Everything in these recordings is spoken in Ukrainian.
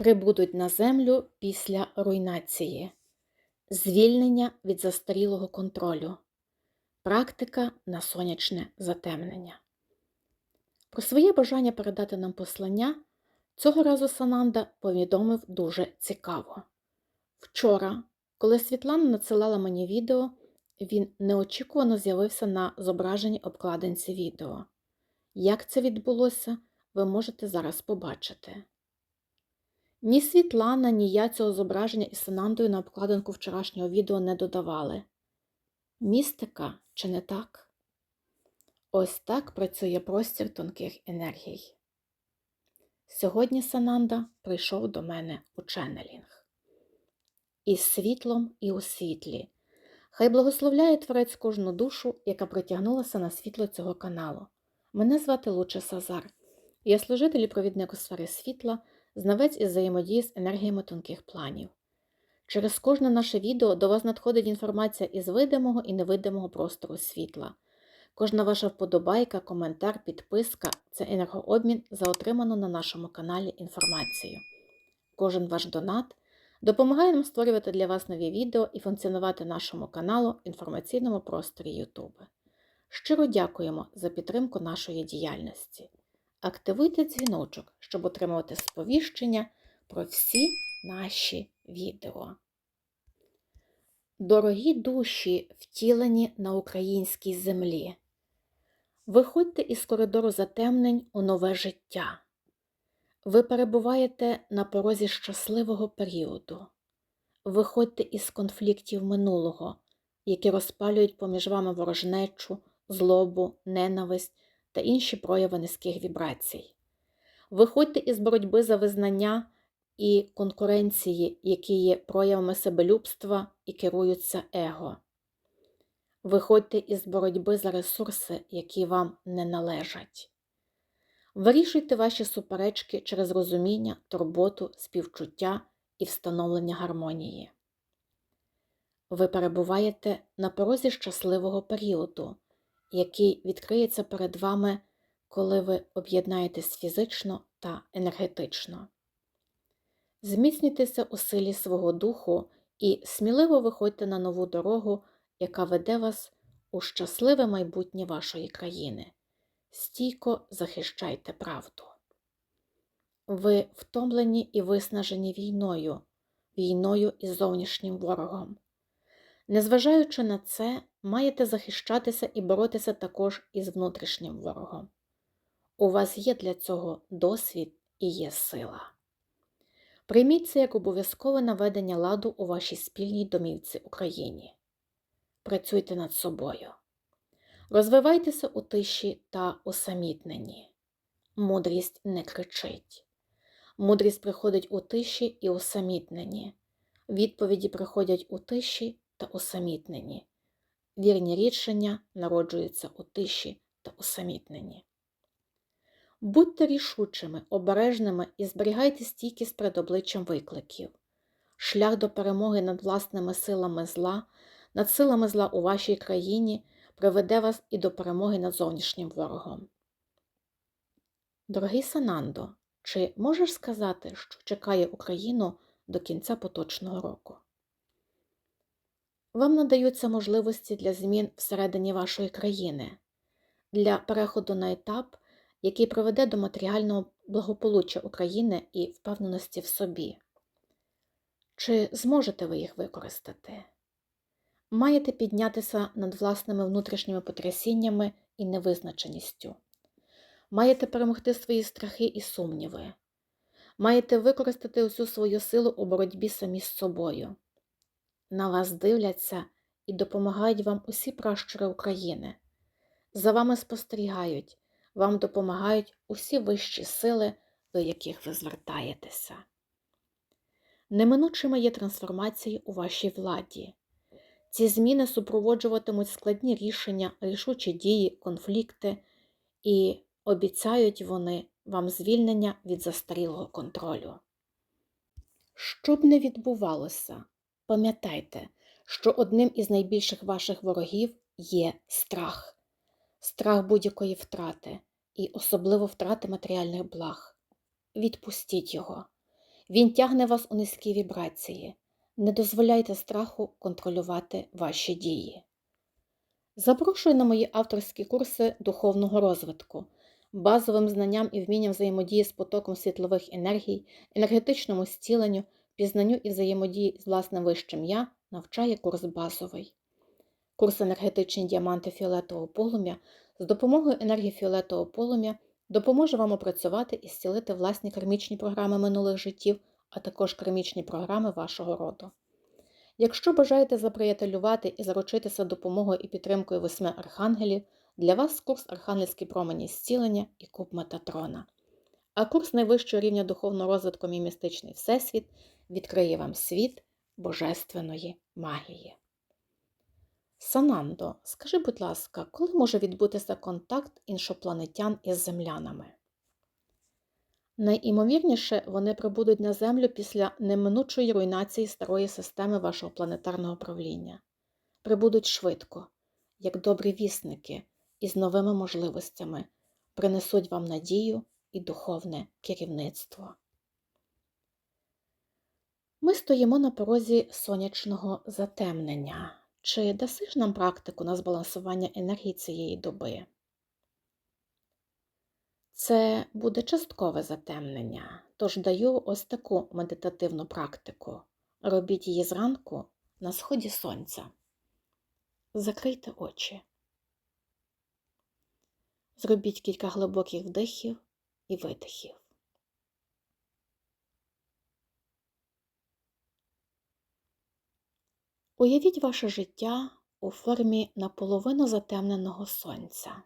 прибудуть на землю після руйнації, звільнення від застарілого контролю, практика на сонячне затемнення. Про своє бажання передати нам послання цього разу Сананда повідомив дуже цікаво. Вчора, коли Світлана надсилала мені відео, він неочікувано з'явився на зображеній обкладинці відео. Як це відбулося, ви можете зараз побачити. Ні Світлана, ні я цього зображення із Санандою на обкладинку вчорашнього відео не додавали. Містика, чи не так? Ось так працює простір тонких енергій. Сьогодні Сананда прийшов до мене у ченнелінг. Із світлом і у світлі. Хай благословляє Творець кожну душу, яка притягнулася на світло цього каналу. Мене звати Луче Сазар. Я служитель і провідник у сфери світла, знавець із взаємодії з енергіями тонких планів. Через кожне наше відео до вас надходить інформація із видимого і невидимого простору світла. Кожна ваша вподобайка, коментар, підписка це енергообмін за отриману на нашому каналі інформацію. Кожен ваш донат допомагає нам створювати для вас нові відео і функціонувати нашому каналу інформаційному просторі YouTube. Щиро дякуємо за підтримку нашої діяльності. Активуйте дзвіночок, щоб отримувати сповіщення про всі наші відео. Дорогі душі, втілені на українській землі. Виходьте із коридору затемнень у нове життя. Ви перебуваєте на порозі щасливого періоду. Виходьте із конфліктів минулого, які розпалюють поміж вами ворожнечу, злобу, ненависть та інші прояви низьких вібрацій. Виходьте із боротьби за визнання і конкуренції, які є проявами себелюбства і керуються его. Виходьте із боротьби за ресурси, які вам не належать. Вирішуйте ваші суперечки через розуміння, турботу, співчуття і встановлення гармонії. Ви перебуваєте на порозі щасливого періоду, який відкриється перед вами, коли ви об'єднаєтесь фізично та енергетично. Зміцнюйтеся у силі свого духу і сміливо виходьте на нову дорогу, яка веде вас у щасливе майбутнє вашої країни. Стійко захищайте правду. Ви втомлені і виснажені війною, війною із зовнішнім ворогом. Незважаючи на це, маєте захищатися і боротися також із внутрішнім ворогом. У вас є для цього досвід і є сила. Прийміть це як обов'язкове наведення ладу у вашій спільній домівці Україні. Працюйте над собою. Розвивайтеся у тиші та усамітненні. Мудрість не кричить. Мудрість приходить у тиші і усамітненні. Відповіді приходять у тиші та усамітненні. Вірні рішення народжуються у тиші та усамітненні. Будьте рішучими, обережними і зберігайте стійкість перед обличчям викликів. Шлях до перемоги над власними силами зла, над силами зла у вашій країні приведе вас і до перемоги над зовнішнім ворогом. Дорогий Санандо, чи можеш сказати, що чекає Україну до кінця поточного року? Вам надаються можливості для змін всередині вашої країни, для переходу на етап, який приведе до матеріального благополуччя України і впевненості в собі. Чи зможете ви їх використати? Маєте піднятися над власними внутрішніми потрясіннями і невизначеністю. Маєте перемогти свої страхи і сумніви. Маєте використати усю свою силу у боротьбі самі з собою. На вас дивляться і допомагають вам усі пращури України. За вами спостерігають, вам допомагають усі вищі сили, до яких ви звертаєтеся. Неминучими є трансформації у вашій владі. Ці зміни супроводжуватимуть складні рішення, рішучі дії, конфлікти, і обіцяють вони вам звільнення від застарілого контролю. Що б не відбувалося, пам'ятайте, що одним із найбільших ваших ворогів є страх, страх будь-якої втрати і особливо втрати матеріальних благ. Відпустіть його. Він тягне вас у низькі вібрації. Не дозволяйте страху контролювати ваші дії. Запрошую на мої авторські курси духовного розвитку, базовим знанням і вмінням взаємодії з потоком світлових енергій, енергетичному зціленню, пізнанню і взаємодії з власним вищим я навчає курс базовий. Курс енергетичні діаманти фіолетового полум'я з допомогою енергії фіолетового полум'я допоможе вам опрацювати і зцілити власні кармічні програми минулих життів, а також кармічні програми вашого роду. Якщо бажаєте заприятелювати і заручитися допомогою і підтримкою восьми архангелів, для вас курс Архангельські промені зцілення і куб Метатрона. А курс найвищого рівня духовного розвитку «Мій містичний Всесвіт відкриє вам світ божественної магії. Санандо, скажи, будь ласка, коли може відбутися контакт іншопланетян із землянами? Найімовірніше, вони прибудуть на Землю після неминучої руйнації старої системи вашого планетарного правління. Прибудуть швидко, як добрі вісники, із новими можливостями, принесуть вам надію і духовне керівництво. Ми стоїмо на порозі сонячного затемнення. Чи дасиш нам практику на збалансування енергії цієї доби? Це буде часткове затемнення, тож даю ось таку медитативну практику. Робіть її зранку на сході сонця. Закрийте очі. Зробіть кілька глибоких вдихів і видихів. Уявіть ваше життя у формі наполовину затемненого сонця.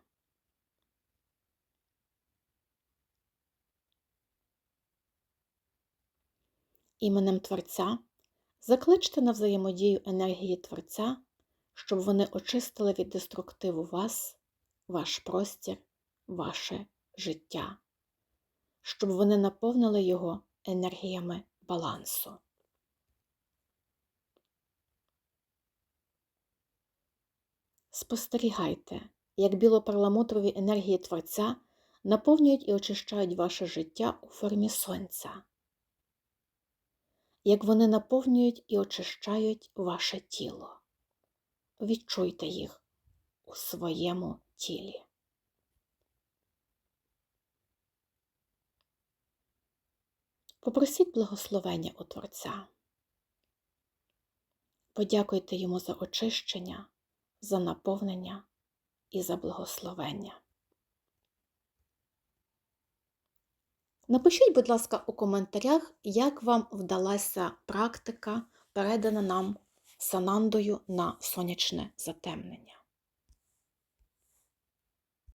Іменем Творця закличте на взаємодію енергії Творця, щоб вони очистили від деструктиву вас, ваш простір, ваше життя, щоб вони наповнили його енергіями балансу. Спостерігайте, як білоперламутрові енергії Творця наповнюють і очищають ваше життя у формі сонця, як вони наповнюють і очищають ваше тіло. Відчуйте їх у своєму тілі. Попросіть благословення у Творця. Подякуйте йому за очищення за наповнення і за благословення. Напишіть, будь ласка, у коментарях, як вам вдалася практика, передана нам Санандою на сонячне затемнення.